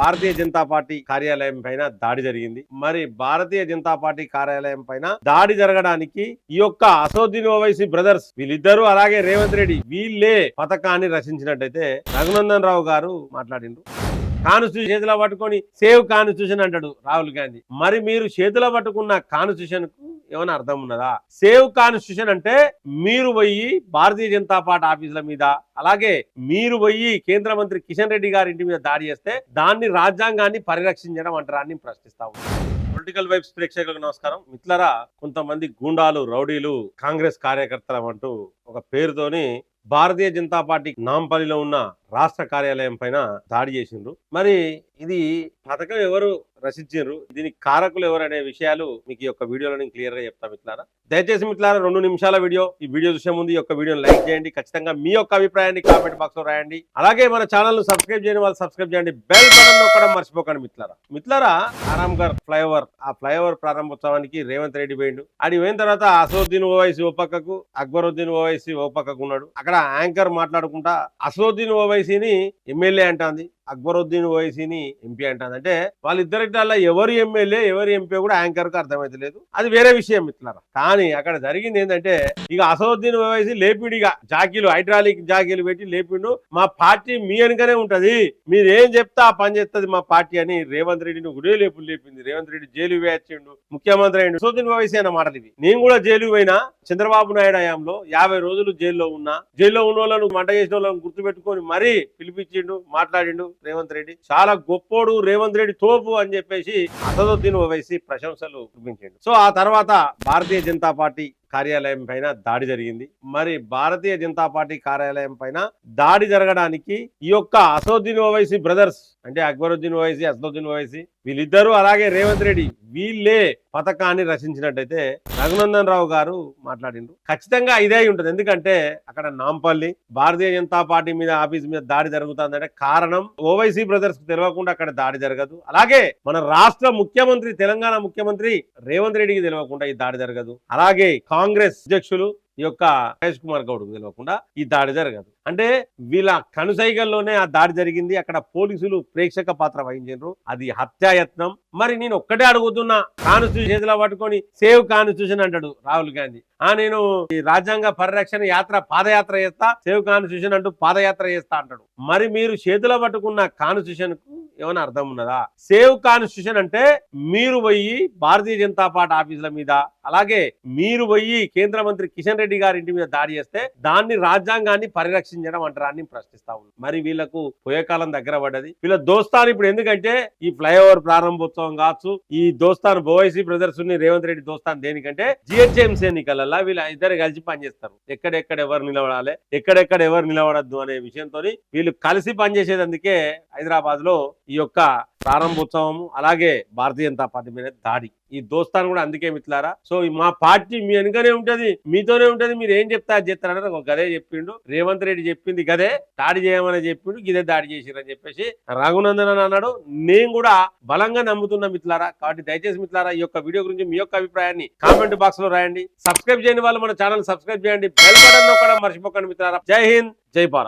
భారతీయ Janata party కార్యాలయం పైన దాడి జరిగింది. మరి భారతీయ జనతా పార్టీ కార్యాలయం పైన దాడి జరగడానికి ఈ యొక్క అసోద్దీన్ ఓవైసీ బ్రదర్స్ వీళ్ళిద్దరూ అలాగే రేవంత్ రెడ్డి వీళ్ళే పథకాన్ని రచించినట్టయితే రఘునందన్ రావు గారు మాట్లాడిండ్రు. కాన్స్టిట్యూషన్ చేతిలో పట్టుకొని సేవ్ కాన్స్టిట్యూషన్ అంటాడు రాహుల్ గాంధీ. మరి మీరు చేతిలో పట్టుకున్న కాన్స్టిట్యూషన్కు ఏమైనా అర్థం ఉన్నదా? సేవ్ కాన్స్టిట్యూషన్ అంటే మీరు పోయి భారతీయ జనతా పార్టీ ఆఫీసుల మీద అలాగే మీరు పోయి కేంద్ర మంత్రి కిషన్ రెడ్డి గారి ఇంటి మీద దాడి చేస్తే దాన్ని రాజ్యాంగాన్ని పరిరక్షించడం అంటారా ప్రశ్నిస్తాము ప్రశ్నిస్తా పొలిటికల్ వైబ్స్ ప్రేక్షకులకు నమస్కారం. మిత్రులరా కొంతమంది గూండాలు రౌడీలు కాంగ్రెస్ కార్యకర్తలు అంటూ ఒక పేరుతోని భారతీయ జనతా పార్టీ నాంపల్లిలో ఉన్న రాష్ట్ర కార్యాలయం పైన దాడి చేసిండ్రు. మరి ఇది పథకం ఎవరు రచించారు దీనికి కారకులు ఎవరు అనే విషయాలు మీకు ఈ యొక్క వీడియోలో నేను క్లియర్గా చెప్తా మిత్రులారా. దయచేసి మిత్రులారా రెండు నిమిషాల వీడియో ఈ వీడియో చూసే ముందు ఈ యొక్క వీడియోని లైక్ చేయండి. ఖచ్చితంగా మీ యొక్క అభిప్రాయాన్ని కామెంట్ బాక్స్లో రాయండి. అలాగే మన ఛానల్ను సబ్స్క్రైబ్ చేయని వాళ్ళు సబ్స్క్రైబ్ చేయండి. బెల్ బటన్ నొక్కడం మర్చిపోకండి మిత్రులారా. మిత్రులారా ఆరాంఘర్ ఫ్లైఓవర్ ఆ ఫ్లైఓవర్ ప్రారంభోత్సవానికి రేవంత్ రెడ్డి పోయిండు. అది పోయిన తర్వాత అసదుద్దీన్ ఓవైసీ ఓ పక్కకు అక్బరుద్దీన్ ఓవైసీ ఓ పక్కకు ఉన్నాడు. అక్కడ యాంకర్ మాట్లాడుకుంటా అసదుద్దీన్ ఓవైసీని ఎమ్మెల్యే అంటాంది. అక్బరుద్దీన్ ఓవైసీని ఎంపీ అంటుంది అంటే వాళ్ళిద్దరికల్లా ఎవరు ఎమ్మెల్యే ఎవరు ఎంపీ కూడా యాంకర్కు అర్థమైతలేదు. అది వేరే విషయం మిత్రులారా. కానీ అక్కడ జరిగింది ఏంటంటే ఇక అసదుద్దీన్ ఓవైసీ లేపిడిగా జాకీలు హైడ్రాలిక్ జాకీలు పెట్టి లేపిండు. మా పార్టీ మీ వెనుకనే ఉంటది. మీరు ఏం చెప్తా ఆ పని చేస్తుంది మా పార్టీ అని రేవంత్ రెడ్డిని గుడే లేపులు లేపింది. రేవంత్ రెడ్డి జైలు వేయించిండు ముఖ్యమంత్రి అయిండు అసదుద్దీన్ ఓవైసీ అన్న మాటలు ఇవి. నేను కూడా జైలు పోయినా చంద్రబాబు నాయుడు హయాంలో యాభై రోజులు జైల్లో ఉన్నా. జైల్లో ఉన్న వాళ్ళను మంట చేసిన వాళ్ళని గుర్తుపెట్టుకొని మరీ పిలిపించిండు మాట్లాడిండు. రేవంత్ రెడ్డి చాలా గొప్పోడు రేవంత్ రెడ్డి తోపు అని చెప్పేసి అసదుద్దీన్ ఓవైసీ ప్రశంసలు చూపించిండు. సో ఆ తర్వాత భారతీయ జనతా పార్టీ కార్యాలయం పైన దాడి జరిగింది. మరి భారతీయ జనతా పార్టీ కార్యాలయం పైన దాడి జరగడానికి ఈ యొక్క అసదుద్దీన్ ఓవైసీ బ్రదర్స్ అంటే అక్బరుద్దీన్ ఓవైసీ అసదుద్దీన్ ఓవైసీ వీళ్ళిద్దరూ అలాగే రేవంత్ రెడ్డి వీళ్ళే పథకాన్ని రచించినట్టయితే రఘునందన్ రావు గారు మాట్లాడిండ్రు. ఖచ్చితంగా ఇదే అయి ఉంటుంది. ఎందుకంటే అక్కడ నాంపల్లి భారతీయ జనతా పార్టీ మీద ఆఫీస్ మీద దాడి జరుగుతుందంటే కారణం ఓవైసీ బ్రదర్స్ తెలియకుండా అక్కడ దాడి జరగదు. అలాగే మన రాష్ట్ర ముఖ్యమంత్రి తెలంగాణ ముఖ్యమంత్రి రేవంత్ రెడ్డికి తెలియకుండా ఈ దాడి జరగదు. అలాగే కాంగ్రెస్ అధ్యక్షులు ఈ యొక్క మహేష్ కుమార్ గౌడ్ తెలియకుండా ఈ దాడి జరగదు. అంటే వీళ్ళ కనుసైగల్లోనే ఆ దాడి జరిగింది. అక్కడ పోలీసులు ప్రేక్షక పాత్ర వహించారు అది హత్యాయత్నం. మరి నేను ఒక్కటే అడుగుతున్నా. కాన్స్టిట్యూషన్ చేతిలో పట్టుకొని సేవ్ కాన్స్టిట్యూషన్ అంటాడు రాహుల్ గాంధీ. ఆ నేను ఈ రాజ్యాంగ పరిరక్షణ యాత్ర పాదయాత్ర చేస్తా సేవ్ కాన్స్టిట్యూషన్ అంటూ పాదయాత్ర చేస్తా అంటాడు. మరి మీరు చేతిలో పట్టుకున్న కాన్స్టిట్యూషన్కు ఏమైనా అర్థం ఉన్నదా? సేవ్ కాన్స్టిట్యూషన్ అంటే మీరు పోయి భారతీయ జనతా పార్టీ ఆఫీసుల మీద అలాగే మీరు పోయి కేంద్ర మంత్రి కిషన్ రెడ్డి గారి ఇంటి మీద దాడి చేస్తే దాన్ని రాజ్యాంగాన్ని పరిరక్షించడం అంటారా అని ప్రశ్నిస్తా ఉంది మరి వీళ్ళకు పోయే కాలం దగ్గర పడ్డది. వీళ్ళ దోస్తాను ఇప్పుడు ఎందుకంటే ఈ ఫ్లైఓవర్ ప్రారంభోత్సవం కావచ్చు ఈ దోస్తాను బోవైసీ బ్రదర్స్ని రేవంత్ రెడ్డి దోస్తాను దేనికంటే జిహెచ్ఎంసీ ఎన్నికలలో వీళ్ళ ఇద్దరు కలిసి పనిచేస్తారు. ఎక్కడెక్కడ ఎవరు నిలబడాలి ఎక్కడెక్కడ ఎవరు నిలబడద్దు అనే విషయంతో వీళ్ళు కలిసి పనిచేసేందుకే హైదరాబాద్లో ఈ యొక్క ప్రారంభోత్సవము అలాగే భారతీయ జనతా పార్టీ మీద దాడి. ఈ దోస్తాను కూడా అందుకే మిట్లారా సో మా పార్టీ మీ వెనుకనే ఉంటది మీతోనే ఉంటది మీరు ఏం చెప్తా అది ఒక గదే చెప్పిండు. రేవంత్ రెడ్డి చెప్పింది గదే దాడి చేయమని చెప్పిండు ఇదే దాడి చేసిరని చెప్పేసి రఘునందన్ అని అన్నాడు. నేను కూడా బలంగా నమ్ముతున్నా మిత్రులారా కాబట్టి దయచేసి మిత్రులారా ఈ యొక్క వీడియో గురించి మీ యొక్క అభిప్రాయాన్ని కామెంట్ బాక్స్లో రాయండి. సబ్స్క్రైబ్ చేయని వాళ్ళు మన ఛానల్ సబ్స్క్రైబ్ చేయండి. బెల్ బటన్ నొక్కడం మర్చిపోకండి మిత్రులారా. జై హింద్ జై భారత్.